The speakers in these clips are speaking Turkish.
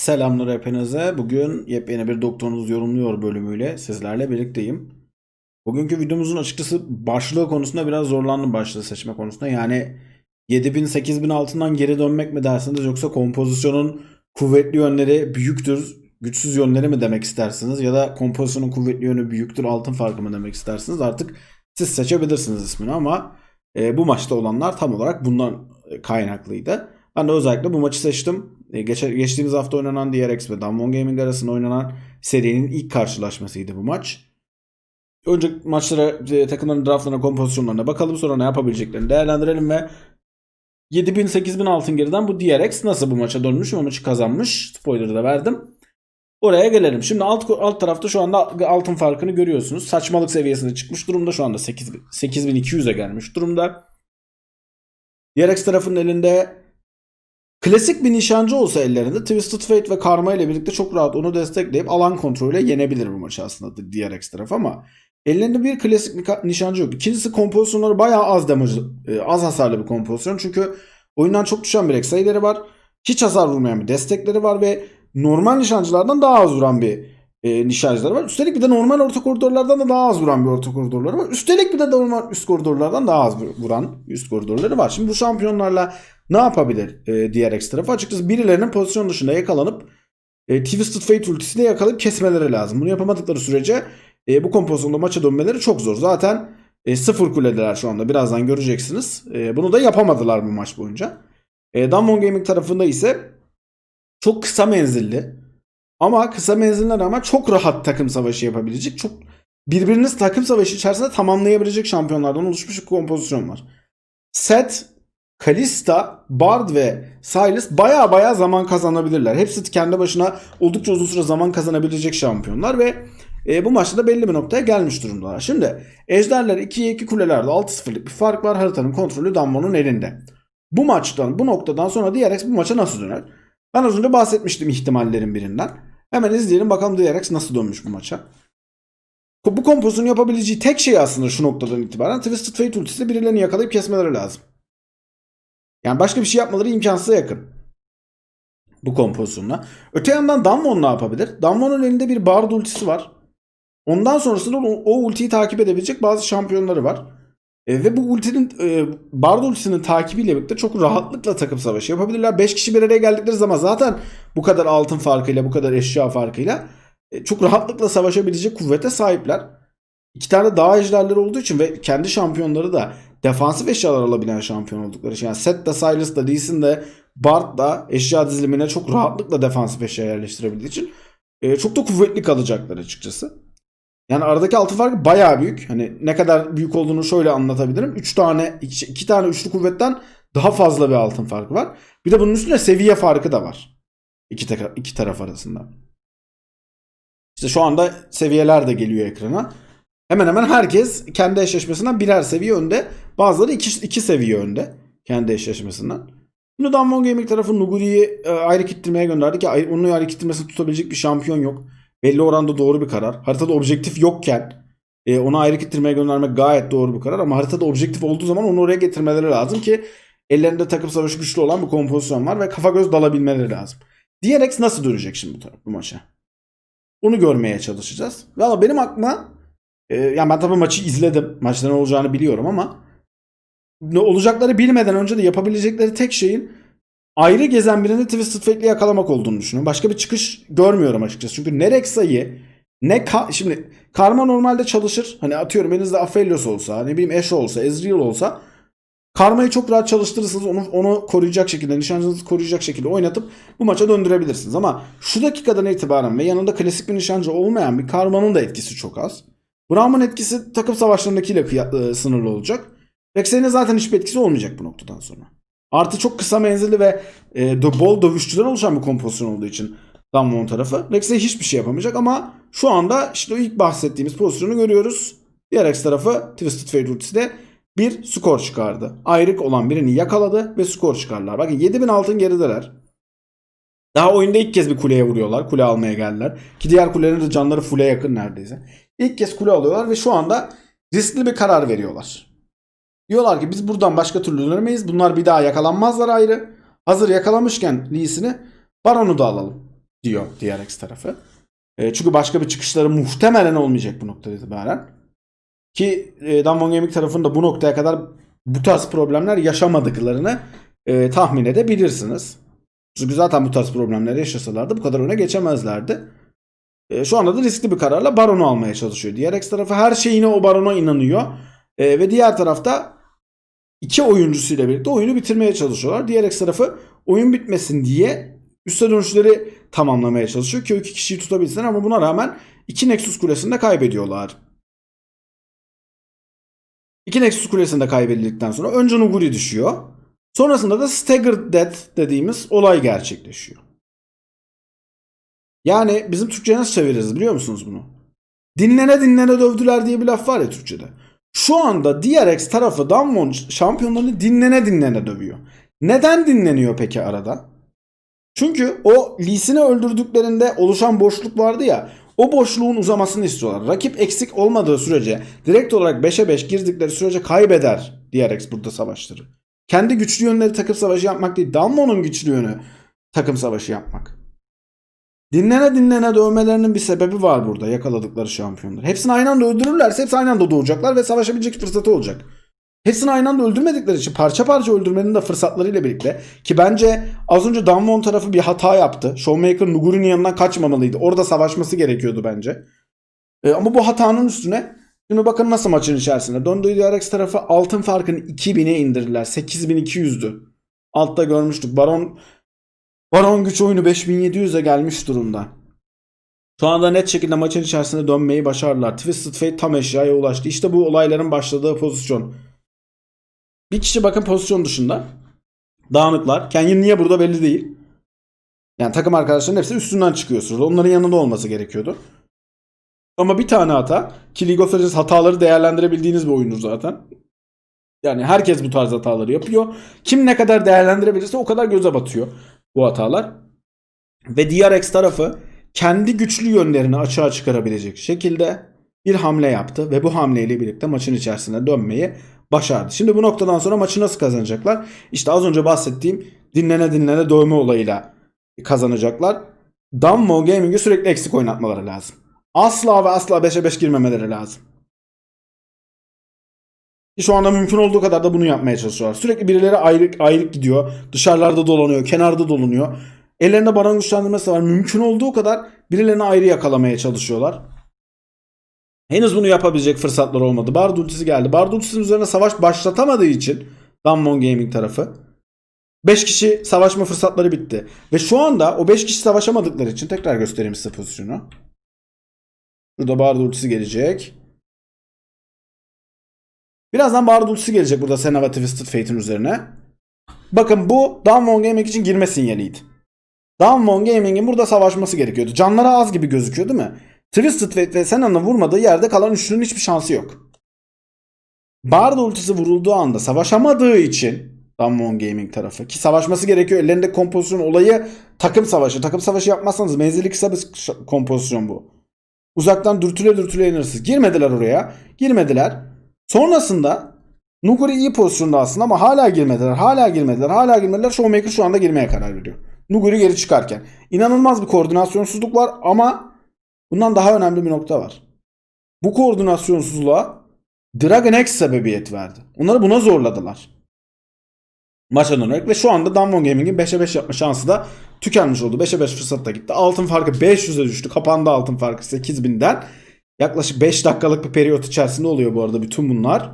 Selamlar hepinize. Bugün yepyeni bir Doktorunuz Yorumluyor bölümüyle sizlerle birlikteyim. Bugünkü videomuzun açıkçası başlığı konusunda biraz zorlandım başlığı seçme konusunda. Yani 7000 8000 altından geri dönmek mi dersiniz yoksa kompozisyonun kuvvetli yönleri büyüktür, güçsüz yönleri mi demek istersiniz ya da kompozisyonun kuvvetli yönü büyüktür, altın farkı mı demek istersiniz? Artık siz seçebilirsiniz ismini ama e, bu maçta olanlar tam olarak bundan e, kaynaklıydı. Ben de özellikle bu maçı seçtim. E, geçe- geçtiğimiz hafta oynanan DRX ve Damwon Gaming arasında oynanan serinin ilk karşılaşmasıydı bu maç. Önce maçlara, e, takımların draftlarına, kompozisyonlarına bakalım. Sonra ne yapabileceklerini değerlendirelim ve 7000 8000 altın geriden bu DRX nasıl bu maça dönmüş ve maçı kazanmış. Spoiler'ı da verdim. Oraya gelelim. Şimdi alt, alt tarafta şu anda altın farkını görüyorsunuz. Saçmalık seviyesine çıkmış durumda. Şu anda 8000 8200'e gelmiş durumda. DRX tarafının elinde Klasik bir nişancı olsa ellerinde Twisted Fate ve Karma ile birlikte çok rahat onu destekleyip alan kontrolüyle yenebilir bu maçı aslında DRX tarafı ama ellerinde bir klasik nişancı yok. İkincisi kompozisyonları bayağı az damage, e, az hasarlı bir kompozisyon. Çünkü oyundan çok düşen bir sayıları var. Hiç hasar vurmayan bir destekleri var ve normal nişancılardan daha az vuran bir e, nişancıları var. Üstelik bir de normal orta koridorlardan da daha az vuran bir orta koridorları var. Üstelik bir de normal üst koridorlardan daha az vuran üst koridorları var. Şimdi bu şampiyonlarla ne yapabilir e, diğer eks tarafı? Açıkçası birilerinin pozisyon dışında yakalanıp e, Twisted Fate ultisiyle yakalayıp kesmeleri lazım. Bunu yapamadıkları sürece e, bu kompozisyonda maça dönmeleri çok zor. Zaten e, sıfır kuledeler şu anda. Birazdan göreceksiniz. E, bunu da yapamadılar bu maç boyunca. E, Damwon Gaming tarafında ise çok kısa menzilli ama kısa menziline rağmen çok rahat takım savaşı yapabilecek, çok birbiriniz takım savaşı içerisinde tamamlayabilecek şampiyonlardan oluşmuş bir kompozisyon var. Set, Kalista, Bard ve Silas baya baya zaman kazanabilirler. Hepsi kendi başına oldukça uzun süre zaman kazanabilecek şampiyonlar ve e, bu maçta da belli bir noktaya gelmiş durumdalar. Şimdi Ejderler 2'ye 2 kulelerde 6-0'lık bir fark var. Haritanın kontrolü Damwon'un elinde. Bu maçtan, bu noktadan sonra DRX bu maça nasıl döner? Ben az önce bahsetmiştim ihtimallerin birinden. Hemen izleyelim bakalım DRX nasıl dönmüş bu maça. Bu kompozisyonu yapabileceği tek şey aslında şu noktadan itibaren Twisted Fate ultisiyle birilerini yakalayıp kesmeleri lazım. Yani başka bir şey yapmaları imkansıza yakın. Bu kompozisyonla. Öte yandan Damwon ne yapabilir? Damwon'un elinde bir Bard ultisi var. Ondan sonrasında o, o ultiyi takip edebilecek bazı şampiyonları var. E, ve bu ultinin e, Bard ultisinin takibiyle birlikte çok rahatlıkla takım savaşı yapabilirler. 5 kişi bir araya geldikleri zaman zaten bu kadar altın farkıyla, bu kadar eşya farkıyla e, çok rahatlıkla savaşabilecek kuvvete sahipler. İki tane dağ ejderleri olduğu için ve kendi şampiyonları da defansif eşyalar alabilen şampiyon oldukları için. Yani Seth de Silas da Lee Sin de Bard da eşya dizilimine çok rahatlıkla defansif eşya yerleştirebildiği için e, çok da kuvvetli kalacaklar açıkçası. Yani aradaki altı farkı bayağı büyük. Hani ne kadar büyük olduğunu şöyle anlatabilirim. 3 tane 2 tane üçlü kuvvetten daha fazla bir altın farkı var. Bir de bunun üstüne seviye farkı da var. İki, iki taraf arasında. İşte şu anda seviyeler de geliyor ekrana. Hemen hemen herkes kendi eşleşmesinden birer seviye önde. Bazıları iki, iki seviye önde. Kendi eşleşmesinden. Şimdi Damwon Gaming tarafı Nuguri'yi e, ayrı kittirmeye gönderdi ki onun ayrı kittirmesi tutabilecek bir şampiyon yok. Belli oranda doğru bir karar. Haritada objektif yokken e, onu ayrı kittirmeye göndermek gayet doğru bir karar. Ama haritada objektif olduğu zaman onu oraya getirmeleri lazım ki ellerinde takım savaşı güçlü olan bir kompozisyon var ve kafa göz dalabilmeleri lazım. DRX nasıl dönecek şimdi bu, taraf, bu maça? Onu görmeye çalışacağız. Valla benim aklıma e, yani ben tabii maçı izledim. Maçta ne olacağını biliyorum ama ne olacakları bilmeden önce de yapabilecekleri tek şeyin ayrı gezen birini Twisted Fate'le yakalamak olduğunu düşünüyorum. Başka bir çıkış görmüyorum açıkçası. Çünkü ne Rexa'yı ne Ka- şimdi Karma normalde çalışır. Hani atıyorum elinizde Aphelios olsa, ne bileyim Ashe olsa, Ezreal olsa Karma'yı çok rahat çalıştırırsınız. Onu, onu koruyacak şekilde, nişancınızı koruyacak şekilde oynatıp bu maça döndürebilirsiniz. Ama şu dakikadan itibaren ve yanında klasik bir nişancı olmayan bir Karma'nın da etkisi çok az. Braum'un etkisi takım savaşlarındakiyle e, sınırlı olacak. Rex'in zaten hiçbir etkisi olmayacak bu noktadan sonra. Artı çok kısa menzilli ve e, de bol dövüşçüden oluşan bir kompozisyon olduğu için Damwon tarafı. Rex'e hiçbir şey yapamayacak ama şu anda işte o ilk bahsettiğimiz pozisyonu görüyoruz. Diğer Rex tarafı Twisted Fate ultisiyle bir skor çıkardı. Ayrık olan birini yakaladı ve skor çıkardılar. Bakın 7000 altın gerideler. Daha oyunda ilk kez bir kuleye vuruyorlar. Kule almaya geldiler. Ki diğer kulelerin de canları full'e yakın neredeyse. İlk kez kule alıyorlar ve şu anda riskli bir karar veriyorlar. Diyorlar ki biz buradan başka türlü dönemeyiz. Bunlar bir daha yakalanmazlar ayrı. Hazır yakalamışken Lee'sini Baron'u da alalım. diyor DRX tarafı. E, çünkü başka bir çıkışları muhtemelen olmayacak bu noktada itibaren. Ki e, Damwon Gaming tarafında bu noktaya kadar bu tarz problemler yaşamadıklarını e, tahmin edebilirsiniz. Çünkü zaten bu tarz problemleri yaşasalardı bu kadar öne geçemezlerdi. E, şu anda da riskli bir kararla Baron'u almaya çalışıyor. DRX tarafı her şeyine o Baron'a inanıyor. E, ve diğer tarafta iki oyuncusuyla birlikte oyunu bitirmeye çalışıyorlar. DRX tarafı oyun bitmesin diye üste dönüşleri tamamlamaya çalışıyor ki o iki kişiyi tutabilsinler ama buna rağmen iki Nexus kulesinde kaybediyorlar. İki Nexus kulesinde kaybedildikten sonra önce Nuguri düşüyor. Sonrasında da Staggered Death dediğimiz olay gerçekleşiyor. Yani bizim Türkçe'ye nasıl çeviririz biliyor musunuz bunu? Dinlene dinlene dövdüler diye bir laf var ya Türkçe'de. Şu anda DRX tarafı Damwon şampiyonlarını dinlene dinlene dövüyor. Neden dinleniyor peki arada? Çünkü o Lee'sini öldürdüklerinde oluşan boşluk vardı ya o boşluğun uzamasını istiyorlar. Rakip eksik olmadığı sürece direkt olarak 5'e 5 girdikleri sürece kaybeder DRX burada savaşları. Kendi güçlü yönleri takım savaşı yapmak değil. Damwon'un güçlü yönü takım savaşı yapmak. Dinlene dinlene dövmelerinin bir sebebi var burada yakaladıkları şampiyonlar. Hepsini aynı anda öldürürlerse hepsi aynı anda doğacaklar ve savaşabilecek fırsatı olacak. Hepsini aynı anda öldürmedikleri için parça parça öldürmenin de fırsatlarıyla birlikte ki bence az önce Damwon tarafı bir hata yaptı. Showmaker Nuguri'nin yanından kaçmamalıydı. Orada savaşması gerekiyordu bence. E, ama bu hatanın üstüne şimdi bakın nasıl maçın içerisinde. Döndüğü DRX tarafı altın farkını 2000'e indirdiler. 8200'dü. Altta görmüştük. Baron Baron güç oyunu 5700'e gelmiş durumda. Şu anda net şekilde maçın içerisinde dönmeyi başardılar. Twisted Fate tam eşyaya ulaştı. İşte bu olayların başladığı pozisyon. Bir kişi bakın pozisyon dışında. Dağınıklar. Kenyon niye burada belli değil. Yani takım arkadaşlarının hepsi üstünden çıkıyor sırada. Onların yanında olması gerekiyordu. Ama bir tane hata. Ki League of Legends hataları değerlendirebildiğiniz bir oyundur zaten. Yani herkes bu tarz hataları yapıyor. Kim ne kadar değerlendirebilirse o kadar göze batıyor bu hatalar. Ve DRX tarafı kendi güçlü yönlerini açığa çıkarabilecek şekilde bir hamle yaptı ve bu hamleyle birlikte maçın içerisine dönmeyi başardı. Şimdi bu noktadan sonra maçı nasıl kazanacaklar? İşte az önce bahsettiğim dinlene dinlene dövme olayıyla kazanacaklar. Dammo Gaming'i sürekli eksik oynatmaları lazım. Asla ve asla 5'e 5 girmemeleri lazım. Şu anda mümkün olduğu kadar da bunu yapmaya çalışıyorlar. Sürekli birileri ayrık ayrık gidiyor. Dışarılarda dolanıyor, kenarda dolanıyor. Ellerinde baron güçlendirmesi var. Mümkün olduğu kadar birilerini ayrı yakalamaya çalışıyorlar. Henüz bunu yapabilecek fırsatlar olmadı. Bard ultisi geldi. Bard üzerine savaş başlatamadığı için Damwon Gaming tarafı 5 kişi savaşma fırsatları bitti. Ve şu anda o 5 kişi savaşamadıkları için tekrar göstereyim size pozisyonu. Burada Bard ultisi gelecek. Birazdan Bard ultisi gelecek burada Senna Twisted Fate'in üzerine. Bakın bu Damwon Gaming için girme sinyaliydi. Damwon Gaming'in burada savaşması gerekiyordu. Canları az gibi gözüküyor değil mi? Twisted Fate ve Senna'nın vurmadığı yerde kalan üçlünün hiçbir şansı yok. Bard ultisi vurulduğu anda savaşamadığı için Damwon Gaming tarafı ki savaşması gerekiyor. Ellerinde kompozisyon olayı takım savaşı. Takım savaşı yapmazsanız menzili kısa bir kompozisyon bu. Uzaktan dürtüle dürtüle inirsiniz. Girmediler oraya. Girmediler. Sonrasında Nuguri iyi pozisyonda aslında ama hala girmediler. Hala girmediler. Hala girmediler. Showmaker şu anda girmeye karar veriyor. Nuguri geri çıkarken. İnanılmaz bir koordinasyonsuzluk var ama bundan daha önemli bir nokta var. Bu koordinasyonsuzluğa Dragon X sebebiyet verdi. Onları buna zorladılar. Maça dönerek ve şu anda Damwon Gaming'in 5'e 5 yapma şansı da tükenmiş oldu. 5'e 5 fırsat da gitti. Altın farkı 500'e düştü. Kapandı altın farkı 8000'den. Yaklaşık 5 dakikalık bir periyot içerisinde oluyor bu arada bütün bunlar.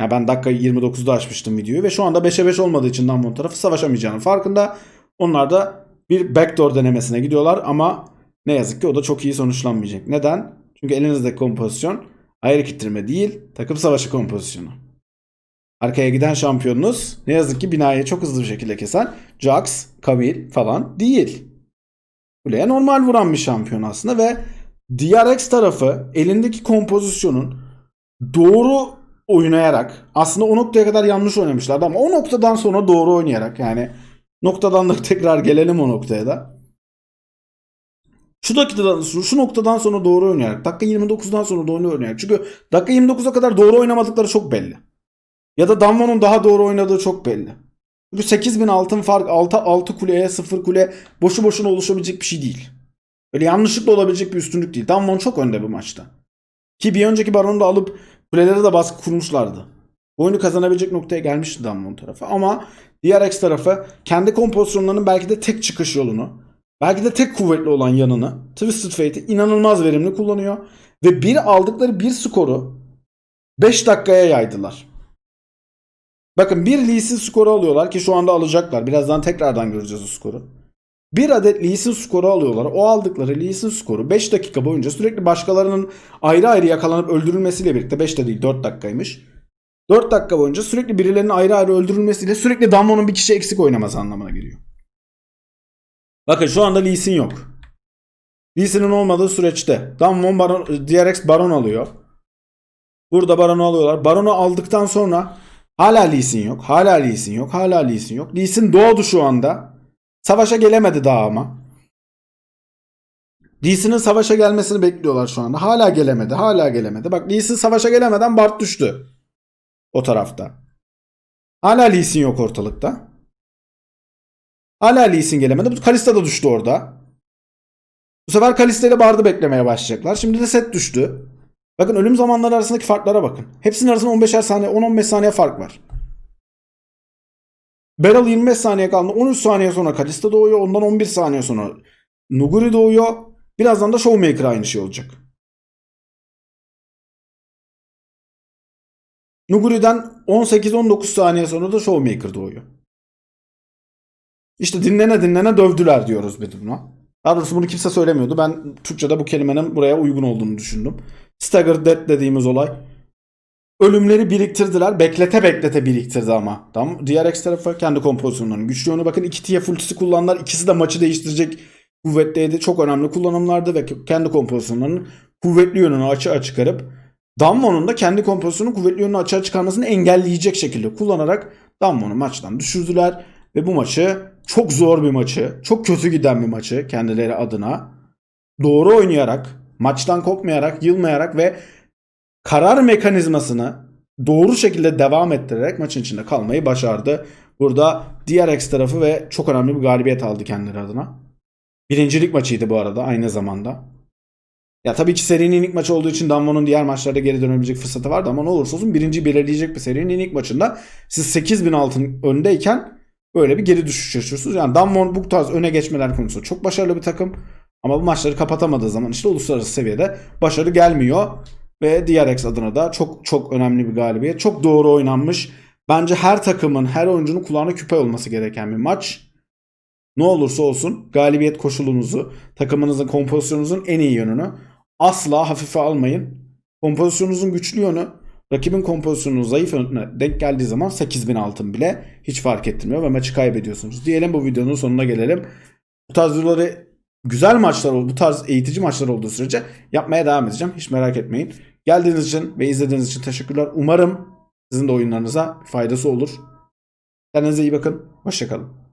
Yani ben dakika 29'da açmıştım videoyu ve şu anda 5'e 5 olmadığı için Damwon tarafı savaşamayacağının farkında. Onlar da bir backdoor denemesine gidiyorlar ama ne yazık ki o da çok iyi sonuçlanmayacak. Neden? Çünkü elinizdeki kompozisyon ayrı kitleme değil takım savaşı kompozisyonu. Arkaya giden şampiyonunuz ne yazık ki binayı çok hızlı bir şekilde kesen Jax, Camille falan değil. Kuleye normal vuran bir şampiyon aslında ve DRX tarafı elindeki kompozisyonun doğru oynayarak aslında o noktaya kadar yanlış oynamışlardı ama o noktadan sonra doğru oynayarak yani noktadan da tekrar gelelim o noktaya da. Şu dakikadan şu noktadan sonra doğru oynayarak dakika 29'dan sonra doğru oynayarak çünkü dakika 29'a kadar doğru oynamadıkları çok belli. Ya da Damwon'un daha doğru oynadığı çok belli. Çünkü 8000 altın fark 6 6 kuleye 0 kule boşu boşuna oluşabilecek bir şey değil. Böyle yanlışlıkla olabilecek bir üstünlük değil. Damwon çok önde bu maçta. Ki bir önceki baronu da alıp kulelere de baskı kurmuşlardı. Bu oyunu kazanabilecek noktaya gelmişti Damwon tarafı. Ama diğer X tarafı kendi kompozisyonlarının belki de tek çıkış yolunu, belki de tek kuvvetli olan yanını Twisted Fate'i inanılmaz verimli kullanıyor. Ve bir aldıkları bir skoru 5 dakikaya yaydılar. Bakın bir Lee Sin skoru alıyorlar ki şu anda alacaklar. Birazdan tekrardan göreceğiz o skoru. Bir adet Lee Sin skoru alıyorlar. O aldıkları Lee Sin skoru 5 dakika boyunca sürekli başkalarının ayrı ayrı yakalanıp öldürülmesiyle birlikte 5 de değil 4 dakikaymış. 4 dakika boyunca sürekli birilerinin ayrı ayrı öldürülmesiyle sürekli Damwon'un bir kişi eksik oynaması anlamına geliyor. Bakın şu anda Lee yok. Lee olmadığı süreçte Damwon Baron, DRX Baron alıyor. Burada Baron'u alıyorlar. Baron'u aldıktan sonra hala Lee yok. Hala Lee yok. Hala Lee yok. Lee doğdu şu anda. Savaşa gelemedi daha ama. Sin'in savaşa gelmesini bekliyorlar şu anda. Hala gelemedi. Hala gelemedi. Bak Sin savaşa gelemeden Bart düştü. O tarafta. Hala Lee yok ortalıkta. Hala Lee Sin gelemedi. Kalista da düştü orada. Bu sefer Kalista ile Bard'ı beklemeye başlayacaklar. Şimdi de set düştü. Bakın ölüm zamanları arasındaki farklara bakın. Hepsinin arasında 15'er saniye, 10-15 saniye fark var. Beryl 25 saniye kaldı. 13 saniye sonra Kalista doğuyor. Ondan 11 saniye sonra Nuguri doğuyor. Birazdan da Showmaker aynı şey olacak. Nuguri'den 18-19 saniye sonra da Showmaker doğuyor. İşte dinlene dinlene dövdüler diyoruz bir buna. Daha doğrusu bunu kimse söylemiyordu. Ben Türkçe'de bu kelimenin buraya uygun olduğunu düşündüm. Stagger death dediğimiz olay. Ölümleri biriktirdiler. Beklete beklete biriktirdi ama. Tamam. Diğer X tarafı kendi kompozisyonlarının güçlü yönü. Bakın iki TF ultisi kullandılar. İkisi de maçı değiştirecek kuvvetteydi. Çok önemli kullanımlardı ve kendi kompozisyonlarının kuvvetli yönünü açığa çıkarıp Damwon'un da kendi kompozisyonunun kuvvetli yönünü açığa çıkarmasını engelleyecek şekilde kullanarak Damwon'u maçtan düşürdüler. Ve bu maçı çok zor bir maçı, çok kötü giden bir maçı kendileri adına doğru oynayarak, maçtan kopmayarak, yılmayarak ve karar mekanizmasını doğru şekilde devam ettirerek maçın içinde kalmayı başardı. Burada DRX tarafı ve çok önemli bir galibiyet aldı kendileri adına. Birincilik maçıydı bu arada aynı zamanda. Ya tabii ki serinin ilk maçı olduğu için Damwon'un diğer maçlarda geri dönebilecek fırsatı vardı ama ne olursa olsun birinci belirleyecek bir serinin ilk maçında siz 8000 altın öndeyken böyle bir geri düşüş yaşıyorsunuz. Yani Damwon bu tarz öne geçmeler konusunda çok başarılı bir takım. Ama bu maçları kapatamadığı zaman işte uluslararası seviyede başarı gelmiyor. Ve DRX adına da çok çok önemli bir galibiyet. Çok doğru oynanmış. Bence her takımın, her oyuncunun kulağına küpe olması gereken bir maç. Ne olursa olsun galibiyet koşulunuzu, takımınızın, kompozisyonunuzun en iyi yönünü asla hafife almayın. Kompozisyonunuzun güçlü yönü rakibin kompozisyonunun zayıf yönüne denk geldiği zaman 8000 altın bile hiç fark ettirmiyor ve maçı kaybediyorsunuz. Diyelim bu videonun sonuna gelelim. Bu tarz güzel maçlar oldu, bu tarz eğitici maçlar olduğu sürece yapmaya devam edeceğim. Hiç merak etmeyin. Geldiğiniz için ve izlediğiniz için teşekkürler. Umarım sizin de oyunlarınıza faydası olur. Kendinize iyi bakın. Hoşçakalın.